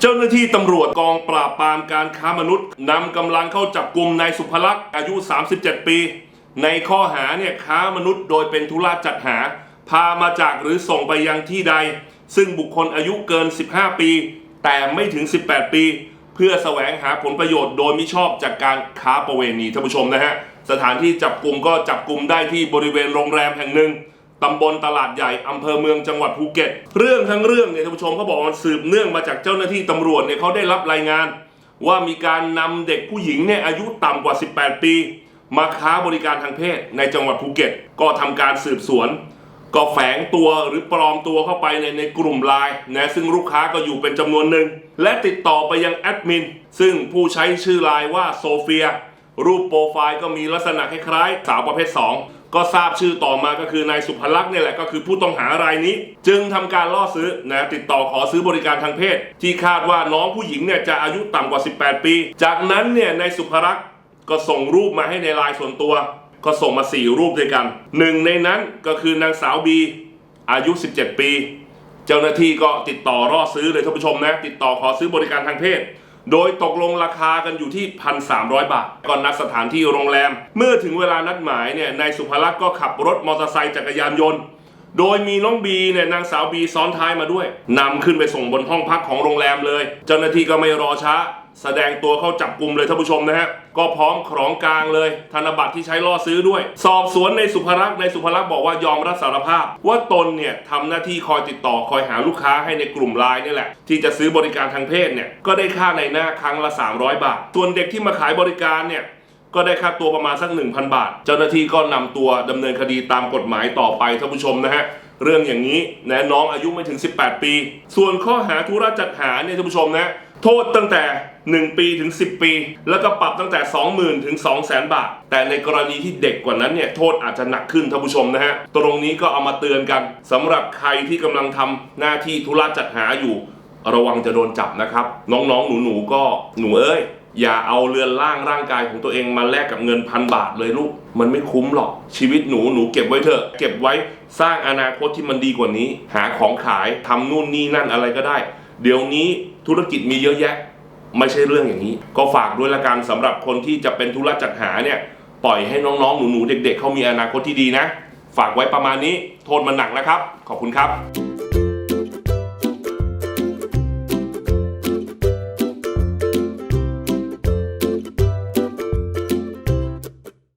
เจ้าหน้าที่ตำรวจกองปราบปรามการค้ามนุษย์นำกำลังเข้าจับกลุ่มนายสุภลักษณ์อายุ 37 ปี ในข้อหาเนี่ยค้ามนุษย์โดยเป็นธุระจัดหา พามาจากหรือส่งไปยังที่ใด ซึ่งบุคคลอายุเกิน 15 ปี แต่ไม่ถึง 18 ปี เพื่อแสวงหาผลประโยชน์โดยมิชอบจากการค้าประเวณีท่านผู้ชมนะฮะสถานที่จับกลุ่มก็จับกลุ่มได้ที่บริเวณโรงแรมแห่งหนึ่ง ตำบลตลาดใหญ่อำเภอเมืองจังหวัดภูเก็ต เรื่องทั้งเรื่องเนี่ยท่านผู้ชมเขาบอกมันสืบเนื่องมาจากเจ้าหน้าที่ตำรวจเนี่ยเขาได้รับรายงาน ว่ามีการนำเด็กผู้หญิงเนี่ยอายุต่ำกว่า 18 ปี มาค้าบริการทางเพศในจังหวัดภูเก็ต ก็ทำการสืบสวน ก็แฝงตัวหรือปลอมตัวเข้าไปในในกลุ่มไลน์นะซึ่งลูกค้าก็อยู่เป็นจำนวนหนึ่งและติดต่อไปยังแอดมินซึ่งผู้ใช้ชื่อไลน์ว่าโซเฟียรูปโปรไฟล์ก็มีลักษณะคล้ายๆสาวประเภท 2 ก็ทราบชื่อต่อมาก็คือนายสุภลักษณ์เนี่ยแหละก็คือผู้ต้องหารายนี้ จึงทำการล่อซื้อนะติดต่อขอซื้อบริการทางเพศ ที่คาดว่าน้องผู้หญิงเนี่ยจะอายุต่ำกว่า 18 ปี จากนั้นเนี่ยนายสุภลักษณ์ก็ส่งรูปมาให้ในไลน์ส่วนตัว ก็ส่งมา 4 รูปด้วยกันหนึ่งในนั้นก็คือนางสาวบีอายุ 17 ปี เจ้าหน้าที่ก็ติดต่อรอซื้อเลยท่านผู้ชมนะติดต่อขอซื้อบริการทางเพศ โดยตกลงราคากันอยู่ที่ 1,300 บาท ก่อนนัดสถานที่โรงแรม เมื่อถึงเวลานัดหมายเนี่ยนายสุภลักษณ์ก็ขับรถมอเตอร์ไซค์จักรยานยนต์ โดยมีน้องบีเนี่ยนางสาวบีซ้อนท้ายมาด้วยนำขึ้นไปส่งบนห้องพักของโรงแรมเลย เจ้าหน้าที่ก็ไม่รอช้า แสดงตัวเข้าจับกลุ่มเลยท่านผู้ชมนะฮะก็พร้อมของกลางเลย ธนบัตรที่ใช้ล่อซื้อด้วย สอบสวนในสุภลักษณ์ในสุภลักษณ์บอกว่ายอมรับสารภาพ ว่าตนเนี่ยทำหน้าที่คอยติดต่อคอยหาลูกค้าให้ในกลุ่มไลน์นี่แหละ ที่จะซื้อบริการทางเพศเนี่ยก็ได้ค่าในหน้าครั้งละ 300 บาท ส่วนเด็กที่มาขายบริการเนี่ย ก็ได้ค่าตัวประมาณสัก 1,000 บาท เจ้าหน้าที่ก็นำตัวดำเนินคดีตามกฎหมายต่อไปท่านผู้ชมนะฮะเรื่องอย่างนี้นะน้องอายุไม่ถึง 18 ปี ส่วนข้อหาธุระจัดหาเนี่ยท่านผู้ชมนะโทษตั้งแต่ 1 ปีถึง 10 ปี แล้วก็ปรับตั้งแต่ 20,000 ถึง 200,000 บาท แต่ในกรณีที่เด็กกว่านั้นเนี่ยโทษอาจจะหนักขึ้นท่านผู้ชมนะฮะ ตรงนี้ก็เอามาเตือนกันสำหรับใครที่กำลังทำหน้าที่ธุระจัดหาอยู่ ระวังจะโดนจับนะครับ น้องๆ หนูๆ ก็หนูเอ้ย อย่าเอาเรือนร่างร่างกายของตัวเองมาแลกกับเงินพันบาทเลยลูก มันไม่คุ้มหรอก ชีวิตหนูหนูเก็บไว้เถอะ เก็บไว้สร้างอนาคตที่มันดีกว่านี้ หาของขายทำนู่นนี่นั่นอะไรก็ได้ เดี๋ยวนี้ธุรกิจมีเยอะแยะ ไม่ใช่เรื่องอย่างนี้ ก็ฝากด้วยละกันสำหรับคนที่จะเป็นธุระจัดหาเนี่ยปล่อยให้น้องๆหนูๆเด็ก ๆเขามีอนาคตที่ดีนะ ฝากไว้ประมาณนี้ โทษมันหนักนะครับ ขอบคุณครับ